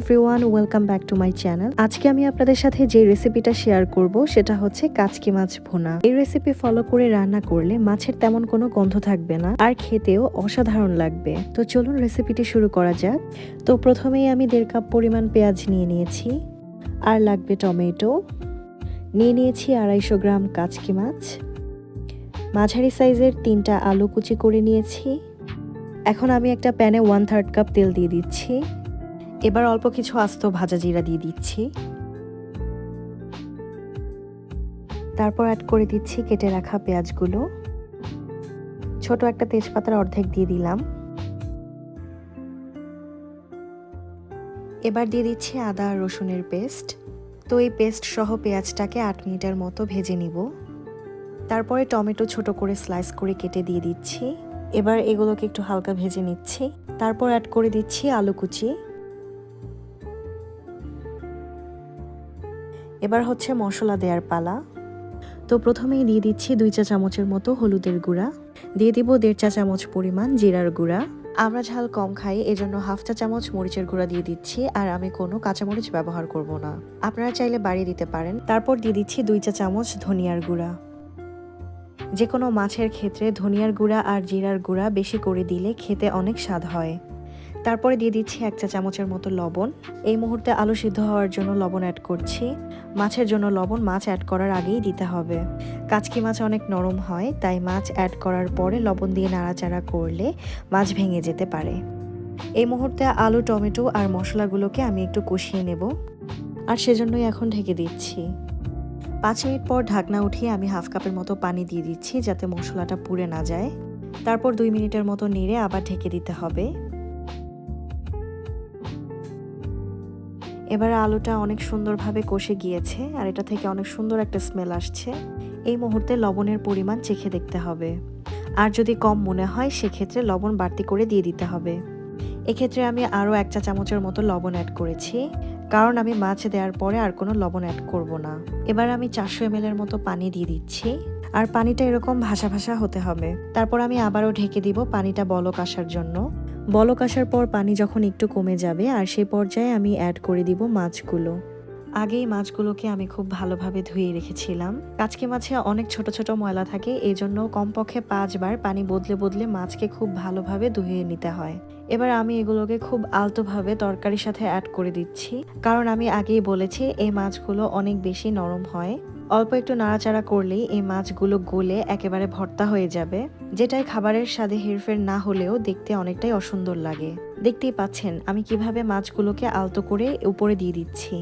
Everyone welcome back to my channel আজকে আমি আপনাদের সাথে যে রেসিপিটা শেয়ার করব, সেটা হচ্ছে কাচকি মাছ ভোনা। এই রেসিপি ফলো করে রান্না করলে মাছের তেমন কোনো গন্ধ থাকবে না, আর খেতেও অসাধারণ লাগবে। তো চলুন রেসিপিটি শুরু করা যাক। তো প্রথমেই আমি দেড় কাপ পরিমাণ পেঁয়াজ নিয়ে নিয়েছি, আর লাগবে টমেটো। নিয়ে নিয়েছি আড়াইশো গ্রাম কাচকি মাছ। মাঝারি সাইজের তিনটা আলু কুচি করে নিয়েছি। এখন আমি একটা প্যানে ওয়ান থার্ড কাপ তেল দিয়ে দিচ্ছি। এবার অল্প কিছু আস্ত ভাজা জিরা দিয়ে দিচ্ছি। তারপর অ্যাড করে দিচ্ছি কেটে রাখা পেঁয়াজগুলো। ছোট একটা তেজপাতার অর্ধেক দিয়ে দিলাম। এবার দিয়ে দিচ্ছি আদা আর রসুনের পেস্ট। তো এই পেস্ট সহ পেঁয়াজটাকে আট মিনিটের মতো ভেজে নিব। তারপরে টমেটো ছোট করে স্লাইস করে কেটে দিয়ে দিচ্ছি। এবার এগুলোকে একটু হালকা ভেজে নিচ্ছি। তারপর অ্যাড করে দিচ্ছি আলু কুচি। এবার হচ্ছে মশলা দেওয়ার পালা। তো প্রথমেই দিয়ে দিচ্ছি দুই চা চামচের মতো হলুদের গুঁড়া। দিয়ে দিব দেড় চা চামচ পরিমাণ জিরার গুঁড়া। আমরা ঝাল কম খাই, এজন্য হাফ চা চামচ মরিচের গুঁড়া দিয়ে দিচ্ছি, আর আমি কোনো কাঁচামরিচ ব্যবহার করব না। আপনারা চাইলে বাড়িয়ে দিতে পারেন। তারপর দিয়ে দিচ্ছি দুই চা চামচ ধনিয়ার গুঁড়া। যে কোনো মাছের ক্ষেত্রে ধনিয়ার গুঁড়া আর জিরার গুঁড়া বেশি করে দিলে খেতে অনেক স্বাদ হয়। তারপরে দিয়ে দিচ্ছি এক চা চামচের মতো লবণ। এই মুহূর্তে আলু সিদ্ধ হওয়ার জন্য লবণ অ্যাড করছি। মাছের জন্য লবণ মাছ অ্যাড করার আগেই দিতে হবে। কাচকি মাছ অনেক নরম হয়, তাই মাছ অ্যাড করার পরে লবণ দিয়ে নাড়াচাড়া করলে মাছ ভেঙে যেতে পারে। এই মুহূর্তে আলু, টমেটো আর মশলাগুলোকে আমি একটু কষিয়ে নেব। আর সেজন্যই এখন ঢেকে দিচ্ছি। পাঁচ মিনিট পর ঢাকনা উঠিয়ে আমি হাফ কাপের মতো পানি দিয়ে দিচ্ছি যাতে মশলাটা পুড়ে না যায়। তারপর দুই মিনিটের মতো নেড়ে আবার ঢেকে দিতে হবে। এবার আলুটা অনেক সুন্দরভাবে কষে গিয়েছে, আর এটা থেকে অনেক সুন্দর একটা স্মেল আসছে। এই মুহূর্তে লবণের পরিমাণ চেখে দেখতে হবে। আর যদি কম মনে হয়, সেক্ষেত্রে লবণ বাড়তি করে দিয়ে দিতে হবে। এক্ষেত্রে আমি আরও এক চা চামচের মতো লবণ অ্যাড করেছি। কারণ আমি মাছ দেওয়ার পরে আর কোনো লবণ অ্যাড করব না। এবার আমি চারশো এম এর মতো পানি দিয়ে দিচ্ছি। আর পানিটা এরকম ভাসা ভাসা হতে হবে। তারপর আমি আবারও ঢেকে দিব পানিটা বলক আসার জন্য। বলক আসার পর পানি যখন একটু কমে যাবে, আর সেই পর্যায়ে আমি অ্যাড করে দিব মাছগুলো। আগেই মাছগুলোকে আমি খুব ভালোভাবে ধুয়ে রেখেছিলাম। কাচকি মাছে অনেক ছোট ছোট ময়লা থাকে এই জন্য কমপক্ষে পাঁচবার পানি বদলে বদলে মাছকে খুব ভালোভাবে ধুয়ে নিতে হয়। এবার আমি এগুলোকে খুব আলতোভাবে তরকারির সাথে অ্যাড করে দিচ্ছি। কারণ আমি আগেই বলেছি, এই মাছগুলো অনেক বেশি নরম হয়। অল্প একটু নাড়াচাড়া করলেই এই মাছগুলো গলে একেবারে ভর্তা হয়ে যাবে, যেটাই খাবারের স্বাদে হেরফের না হলেও দেখতে অনেকটাই অসুন্দর লাগে। দেখতেই পাচ্ছেন, আমি কীভাবে মাছগুলোকে আলতো করে উপরে দিয়ে দিচ্ছি।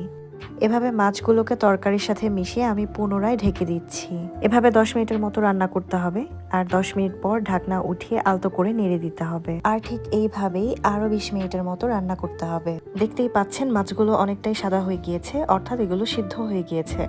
এভাবে মাছগুলোকে তরকারির সাথে মিশিয়ে আমি পুনরায় ঢেকে দিচ্ছি। এভাবে দশ মিনিটের মতো রান্না করতে হবে, আর দশ মিনিট পর ঢাকনা উঠিয়ে আলতো করে নেড়ে দিতে হবে। আর ঠিক এইভাবেই আরও বিশ মিনিটের মতো রান্না করতে হবে। দেখতেই পাচ্ছেন মাছগুলো অনেকটাই সাদা হয়ে গিয়েছে, অর্থাৎ এগুলো সিদ্ধ হয়ে গিয়েছে।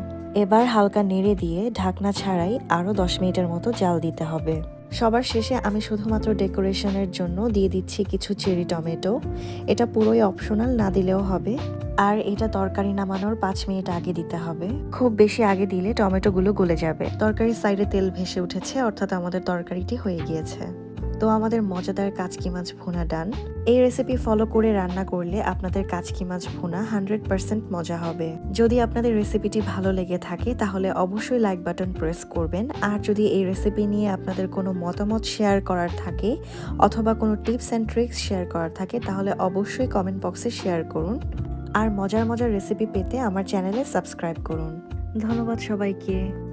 এবার হালকা নেড়ে দিয়ে ঢাকনা ছাড়াই আরও দশ মিনিটের মতো জাল দিতে হবে। সবার শেষে আমি শুধুমাত্র ডেকোরেশনের জন্য দিয়ে দিচ্ছি কিছু চেরি টমেটো। এটা পুরোই অপশনাল, না দিলেও হবে। আর এটা তরকারি নামানোর পাঁচ মিনিট আগে দিতে হবে। খুব বেশি আগে দিলে টমেটোগুলো গলে যাবে। তরকারির সাইডে তেল ভেসে উঠেছে, অর্থাৎ আমাদের তরকারিটি হয়ে গিয়েছে। তো আমাদের মজাদার কাচকি মাছ ভুনা ডান। এই রেসিপি ফলো করে রান্না করলে আপনাদের কাচকি মাছ ভুনা হান্ড্রেড পার্সেন্ট মজা হবে। যদি আপনাদের রেসিপিটি ভালো লেগে থাকে, তাহলে অবশ্যই লাইক বাটন প্রেস করবেন। আর যদি এই রেসিপি নিয়ে আপনাদের কোনো মতামত শেয়ার করার থাকে, অথবা কোনো টিপস অ্যান্ড ট্রিক্স শেয়ার করার থাকে, তাহলে অবশ্যই কমেন্ট বক্সে শেয়ার করুন। আর মজার মজার রেসিপি পেতে আমার চ্যানেলে সাবস্ক্রাইব করুন। ধন্যবাদ সবাইকে।